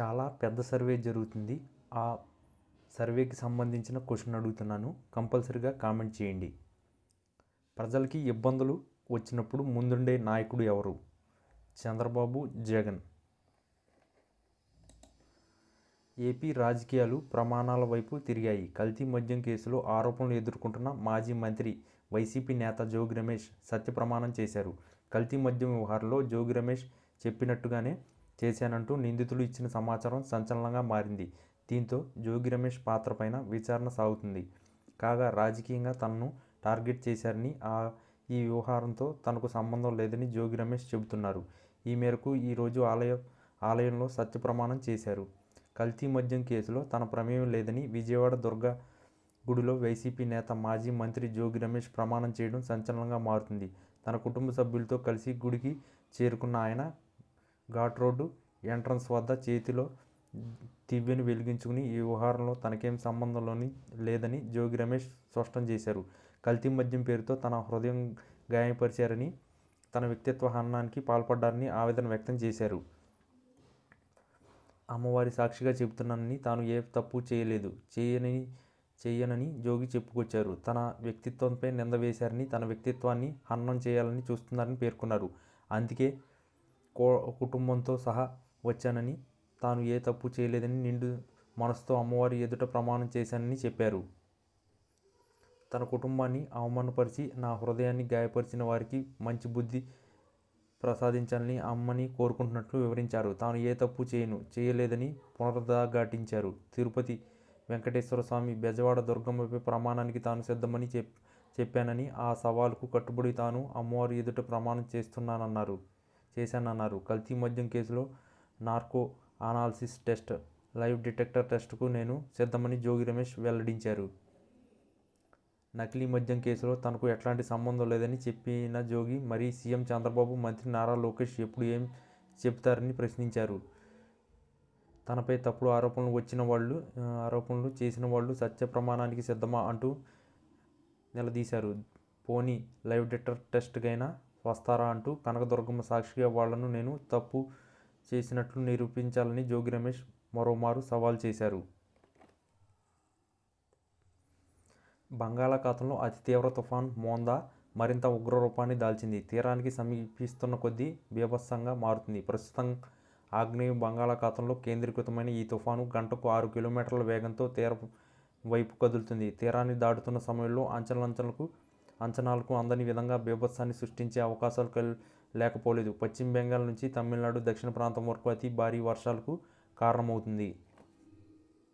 చాలా పెద్ద సర్వే జరుగుతుంది. ఆ సర్వేకి సంబంధించిన క్వశ్చన్ అడుగుతున్నాను. కంపల్సరీగా కామెంట్ చేయండి. ప్రజలకి ఇబ్బందులు వచ్చినప్పుడు ముందుండే నాయకుడు ఎవరు? చంద్రబాబు జగన్. ఏపీ రాజకీయాలు ప్రమాణాల వైపు తిరిగాయి. కల్తీ మద్యం కేసులో ఆరోపణలు ఎదుర్కొంటున్న మాజీ మంత్రి వైసీపీ నేత జోగి రమేష్ సత్యప్రమాణం చేశారు. కల్తీ మద్యం వ్యవహారంలో జోగి రమేష్ చెప్పినట్టుగానే చేశానంటూ నిందితులు ఇచ్చిన సమాచారం సంచలనంగా మారింది. దీంతో జోగి రమేష్ పాత్రపైన విచారణ సాగుతుంది. కాగా రాజకీయంగా తనను టార్గెట్ చేశారని ఆ ఈ వ్యవహారంతో తనకు సంబంధం లేదని జోగి రమేష్ చెబుతున్నారు. ఈ మేరకు ఈరోజు ఆలయ ఆలయంలో సత్యప్రమాణం చేశారు. కల్తీ మద్యం కేసులో తన ప్రమేయం లేదని విజయవాడ దుర్గా గుడిలో వైసీపీ నేత మాజీ మంత్రి జోగి రమేష్ ప్రమాణం చేయడం సంచలనంగా మారుతుంది. తన కుటుంబ సభ్యులతో కలిసి గుడికి చేరుకున్న ఆయన ఘాట్ రోడ్డు ఎంట్రన్స్ వద్ద చేతిలో దివ్యను వెలిగించుకుని ఈ వ్యవహారంలో తనకేం సంబంధంలోని లేదని జోగి రమేష్ స్పష్టం చేశారు. కల్తీ మద్యం పేరుతో తన హృదయం గాయపరిచారని తన వ్యక్తిత్వ హన్నానికి పాల్పడ్డారని ఆవేదన వ్యక్తం చేశారు. అమ్మవారి సాక్షిగా చెబుతున్నానని తాను ఏ తప్పు చేయలేదు. చేయని చేయనని జోగి చెప్పుకొచ్చారు. తన వ్యక్తిత్వంపై నింద వేశారని తన వ్యక్తిత్వాన్ని హన్నం చేయాలని చూస్తున్నారని పేర్కొన్నారు. అందుకే కో కుటుంబంతో సహా వచ్చానని తాను ఏ తప్పు చేయలేదని నిండు మనసుతో అమ్మవారి ఎదుట ప్రమాణం చేశానని చెప్పారు. తన కుటుంబాన్ని అవమానపరిచి నా హృదయాన్ని గాయపరిచిన వారికి మంచి బుద్ధి ప్రసాదించాలని అమ్మని కోరుకుంటున్నట్లు వివరించారు. తాను ఏ తప్పు చేయను చేయలేదని పునరుద్ఘాటించారు. తిరుపతి వెంకటేశ్వర స్వామి బెజవాడ దుర్గమ్మపై ప్రమాణానికి తాను సిద్ధమని చెప్ చెప్పానని ఆ సవాలుకు కట్టుబడి తాను అమ్మవారి ఎదుట ప్రమాణం చేస్తున్నానన్నారు. చేశానన్నారు. కల్తీ మద్యం కేసులో narco analysis test lie detector టెస్ట్కు నేను సిద్ధమని జోగి రమేష్ వెల్లడించారు. నకిలీ మద్యం కేసులో తనకు ఎట్లాంటి సంబంధం లేదని చెప్పిన జోగి మరి సీఎం చంద్రబాబు మంత్రి నారా లోకేష్ ఎప్పుడు ఏం చెప్తారని ప్రశ్నించారు. తనపై తప్పుడు ఆరోపణలు వచ్చిన వాళ్ళు ఆరోపణలు చేసిన వాళ్ళు సత్య ప్రమాణానికి సిద్ధమా అంటూ నిలదీశారు. పోనీ లైవ్ డిటెక్టర్ టెస్ట్కైనా వస్తారా అంటూ కనకదుర్గమ్మ సాక్షిగా వాళ్ళను నేను తప్పు చేసినట్లు నిరూపించాలని జోగి రమేష్ మరోమారు సవాల్ చేశారు. బంగాళాఖాతంలో అతి తీవ్ర తుఫాన్ మోందా మరింత ఉగ్రరూపాన్ని దాల్చింది. తీరానికి సమీపిస్తున్న కొద్దీ బీభత్సంగా మారుతుంది. ప్రస్తుతం ఆగ్నేయ బంగాళాఖాతంలో కేంద్రీకృతమైన ఈ తుఫాను గంటకు ఆరు కిలోమీటర్ల వేగంతో తీర వైపు కదులుతుంది. తీరాన్ని దాటుతున్న సమయంలో అంచలంచలకు అంచనాలకు అందని విధంగా బీభత్సాన్ని సృష్టించే అవకాశాలు కల్ లేకపోలేదు. పశ్చిమ బెంగాల్ నుంచి తమిళనాడు దక్షిణ ప్రాంతం వరకు అతి భారీ వర్షాలకు కారణమవుతుంది.